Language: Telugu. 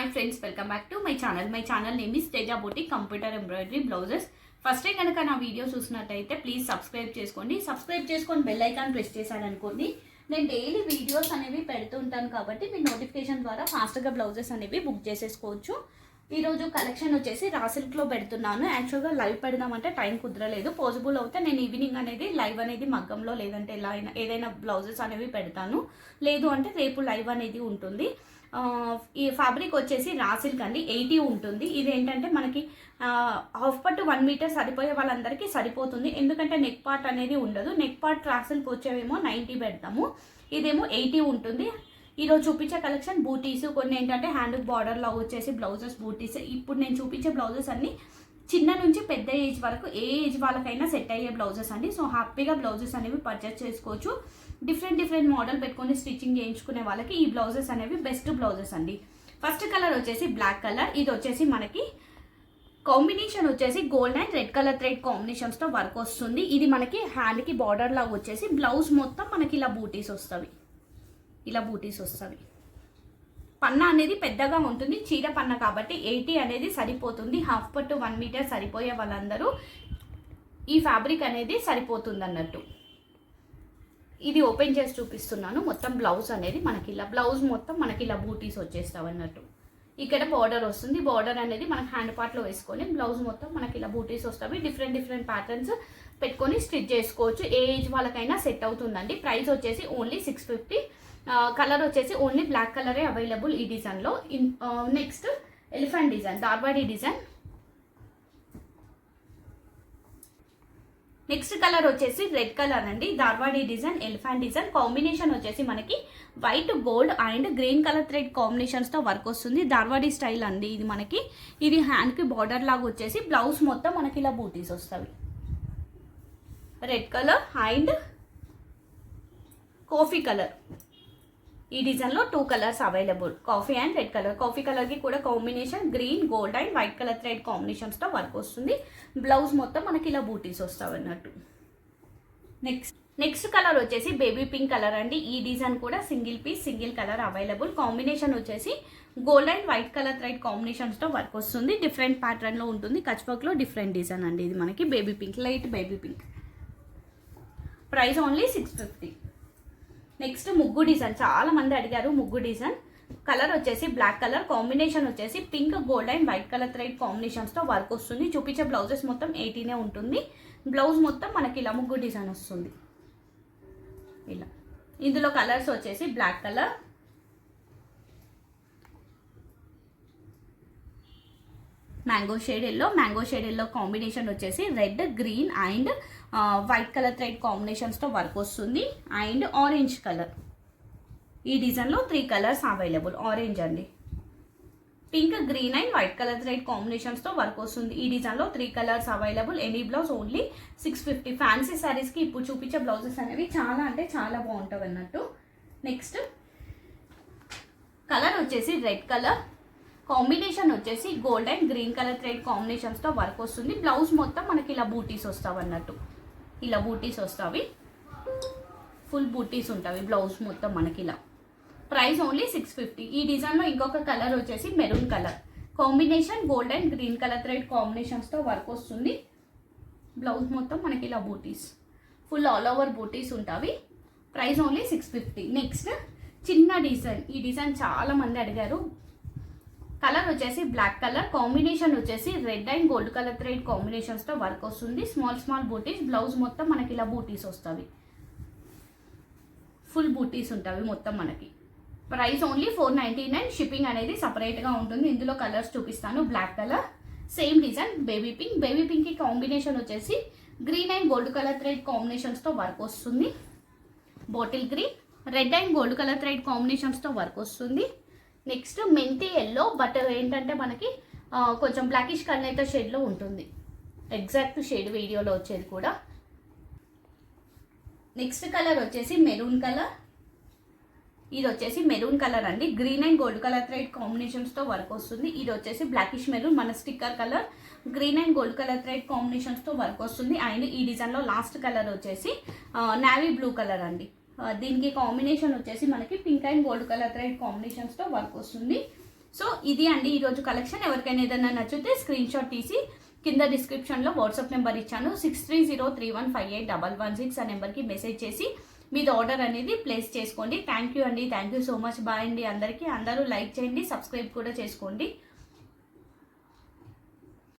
Hi friends welcome back to my channel my channel name is Teja boutique computer embroidery blouses first time కనుక నా వీడియో చూసినట్టయితే ప్లీజ్ సబ్స్క్రైబ్ చేసుకోండి. సబ్స్క్రైబ్ చేసుకొని బెల్ ఐకాన్ ప్రెస్ చేశారనుకోండి నేను డైలీ వీడియోస్ అనేవి పెడుతుంటాను కాబట్టి మీ నోటిఫికేషన్ ద్వారా ఫాస్ట్గా బ్లౌజెస్ అనేవి బుక్ చేసేసుకోవచ్చు. ఈరోజు కలెక్షన్ వచ్చేసి రా సిల్క్లో పెడుతున్నాను. యాక్చువల్గా లైవ్ పెడదామంటే టైం కుదరలేదు. పాసిబుల్ అవుతే నేను ఈవినింగ్ అనేది లైవ్ అనేది మగ్గంలో లేదంటే ఎలా అయినా ఏదైనా బ్లౌజెస్ అనేవి పెడతాను. లేదు అంటే రేపు లైవ్ అనేది ఉంటుంది. ఈ ఫ్యాబ్రిక్ వచ్చేసి రాసిల్క్ అండి ఎయిటీ ఉంటుంది. ఇది ఏంటంటే మనకి హాఫ్ పట్టు వన్ మీటర్ సరిపోయే వాళ్ళందరికీ సరిపోతుంది. ఎందుకంటే నెక్ పార్ట్ అనేది ఉండదు. నెక్ పార్ట్ రాసిల్క్ వచ్చేవేమో నైంటీ పెడతాము. ఇదేమో ఎయిటీ ఉంటుంది. ఈరోజు చూపించే కలెక్షన్ బూటీస్ కొన్ని ఏంటంటే హ్యాండ్ బార్డర్లో వచ్చేసి బ్లౌజెస్ బూటీస్. ఇప్పుడు నేను చూపించే బ్లౌజెస్ అన్ని చిన్న నుంచి పెద్ద ఏజ్ వరకు ఏ ఏజ్ వాళ్ళకైనా సెట్ అయ్యే బ్లౌజెస్ అండి. సో హ్యాపీగా బ్లౌజెస్ అనేవి పర్చేస్ చేసుకోవచ్చు. డిఫరెంట్ డిఫరెంట్ మోడల్ పెట్టుకొని స్టిచ్చింగ్ చేయించుకునే వాళ్ళకి ఈ బ్లౌజెస్ అనేవి బెస్ట్ బ్లౌజెస్ అండి. ఫస్ట్ కలర్ వచ్చేసి బ్లాక్ కలర్ ఇది వచ్చేసి మనకి కాంబినేషన్ వచ్చేసి gold and red colour thread కాంబినేషన్స్తో work వస్తుంది. ఇది మనకి హ్యాండ్కి బార్డర్ లాగా వచ్చేసి బ్లౌజ్ మొత్తం మనకి ఇలా బూటీస్ వస్తుంది ఇలా బూటీస్ వస్తుంది పన్న అనేది పెద్దగా ఉంటుంది. చీర పన్న కాబట్టి ఎయిటీ అనేది సరిపోతుంది. హాఫ్ పట్టు వన్ మీటర్ సరిపోయే వాళ్ళందరూ ఈ ఫ్యాబ్రిక్ అనేది సరిపోతుంది అన్నట్టు ఇది ఓపెన్ చేసి చూపిస్తున్నాను. మొత్తం బ్లౌజ్ అనేది మనకి ఇలా బ్లౌజ్ మొత్తం మనకి ఇలా బూటీస్ వచ్చేస్తావు అన్నట్టు ఇక్కడ బార్డర్ వస్తుంది. బార్డర్ అనేది మనకి హ్యాండ్ పార్ట్లో వేసుకొని బ్లౌజ్ మొత్తం మనకి ఇలా బూటీస్ వస్తాయి. డిఫరెంట్ డిఫరెంట్ ప్యాటర్న్స్ పెట్టుకొని స్టిచ్ చేసుకోవచ్చు. ఏ ఏజ్ వాళ్ళకైనా సెట్ అవుతుందండి. ప్రైస్ వచ్చేసి ఓన్లీ సిక్స్ ఫిఫ్టీ కలర్ వచ్చేసి ఓన్లీ బ్లాక్ కలరే అవైలబుల్ ఈ డిజైన్లో. Next elephant design Dharwadi design. Next colour వచ్చేసి రెడ్ కలర్ అండి. Dharwadi design elephant design. Combination వచ్చేసి మనకి white gold and green colour thread కాంబినేషన్స్తో work వస్తుంది. దార్వాడి స్టైల్ అండి ఇది మనకి. ఇది హ్యాండ్కి బార్డర్ లాగా వచ్చేసి బ్లౌజ్ మొత్తం మనకి ఇలా బూటీస్ వస్తాయి. Red colour and coffee colour ఈ డిజైన్లో two colours available coffee and red colour coffee కలర్కి కూడా combination green gold and white colour thread కాంబినేషన్స్తో work వస్తుంది. బ్లౌజ్ మొత్తం మనకి ఇలా బూటీస్ వస్తాయి అన్నట్టు. నెక్స్ట్ నెక్స్ట్ కలర్ వచ్చేసి బేబీ పింక్ కలర్ అండి. ఈ డిజైన్ కూడా single piece single colour available combination వచ్చేసి gold and white colour thread కాంబినేషన్స్తో work వస్తుంది. డిఫరెంట్ ప్యాటర్న్లో ఉంటుంది. కచ్ వర్క్లో డిఫరెంట్ డిజైన్ అండి. ఇది మనకి baby pink light baby pink price only six fifty. Next ముగ్గు డిజైన్. చాలా మంది అడిగారు ముగ్గు డిజైన్. కలర్ వచ్చేసి బ్లాక్ కలర్ కాంబినేషన్ వచ్చేసి pink gold and white colour thread కాంబినేషన్స్తో work వస్తుంది. చూపించే బ్లౌజెస్ మొత్తం ఎయిటీనే ఉంటుంది. బ్లౌజ్ మొత్తం మనకి ఇలా ముగ్గు డిజైన్ వస్తుంది. ఇలా. ఇందులో కలర్స్ వచ్చేసి black colour mango shade yellow. Mango shade yellow combination వచ్చేసి red green and white colour thread కాంబినేషన్స్తో work వస్తుంది. And orange colour. ఈ డిజైన్లో త్రీ కలర్స్ అవైలబుల్. ఆరెంజ్ అండి. Pink green and white colour thread కాంబినేషన్స్తో work వస్తుంది. ఈ డిజైన్లో three colours available. Any blouse only six fifty fancy శారీస్కి ఇప్పుడు చూపించే బ్లౌజెస్ అనేవి చాలా అంటే చాలా బాగుంటుంది అన్నట్టు. నెక్స్ట్ కలర్ వచ్చేసి రెడ్ కలర్. కాంబినేషన్ వచ్చేసి gold and green colour thread కాంబినేషన్స్తో work వస్తుంది. బ్లౌజ్ మొత్తం మనకి ఇలా బూటీస్ వస్తావు అన్నట్టు ఇలా బూటీస్ వస్తావి. ఫుల్ బూటీస్ ఉంటాయి బ్లౌజ్ మొత్తం మనకి ఇలా ప్రైస్ ఓన్లీ సిక్స్ ఫిఫ్టీ. ఈ డిజైన్లో ఇంకొక కలర్ వచ్చేసి maroon colour. Combination gold and green colour thread కాంబినేషన్స్తో work వస్తుంది. బ్లౌజ్ మొత్తం మనకి ఇలా butis. Full all over butis ఉంటాయి price only six fifty. Next చిన్న డిజైన్. ఈ డిజైన్ చాలా మంది అడిగారు. కలర్ వచ్చేసి బ్లాక్ కలర్ కాంబినేషన్ వచ్చేసి red and gold colour thread కాంబినేషన్స్తో work వస్తుంది. స్మాల్ స్మాల్ బూటీస్ బ్లౌజ్ మొత్తం మనకి ఇలా బూటీస్ వస్తుంది ఫుల్ బూటీస్ ఉంటాయి మొత్తం మనకి. Price only four ninety nine shipping అనేది సపరేట్గా ఉంటుంది. ఇందులో కలర్స్ చూపిస్తాను. Black colour same design baby pink baby పింక్కి కాంబినేషన్ వచ్చేసి green and gold colour thread కాంబినేషన్స్తో work వస్తుంది. Bottle green red and gold colour thread కాంబినేషన్స్తో work వస్తుంది. నెక్స్ట్ మెంతి ఎల్లో బట్ ఏంటంటే మనకి కొంచెం బ్లాకిష్ కలర్ అయితే షేడ్లో ఉంటుంది. ఎగ్జాక్ట్ షేడ్ వీడియోలో వచ్చేది కూడా. నెక్స్ట్ కలర్ వచ్చేసి మెరూన్ కలర్ ఇది వచ్చేసి మెరూన్ కలర్ అండి. Green and gold colour thread కాంబినేషన్స్తో work వస్తుంది. ఇది వచ్చేసి బ్లాకిష్ మెరూన్ మన sticker colour green and gold colour thread కాంబినేషన్స్తో work వస్తుంది. అండ్ ఈ డిజైన్లో లాస్ట్ కలర్ వచ్చేసి నావీ బ్లూ కలర్ అండి. దీనికి కాంబినేషన్ వచ్చేసి మనకి pink and gold colour thread కాంబినేషన్స్తో work వస్తుంది. సో ఇది అండి ఈరోజు కలెక్షన్. ఎవరికైనా ఏదైనా నచ్చితే స్క్రీన్ షాట్ తీసి కింద డిస్క్రిప్షన్లో వాట్సాప్ నెంబర్ ఇచ్చాను. Six three zero three one five eight double one six ఆ నెంబర్కి మెసేజ్ చేసి మీది ఆర్డర్ అనేది ప్లేస్ చేసుకోండి. థ్యాంక్ యూ అండి. Thank you so much bye అండి అందరికీ. అందరూ లైక్ చేయండి సబ్స్క్రైబ్ కూడా చేసుకోండి.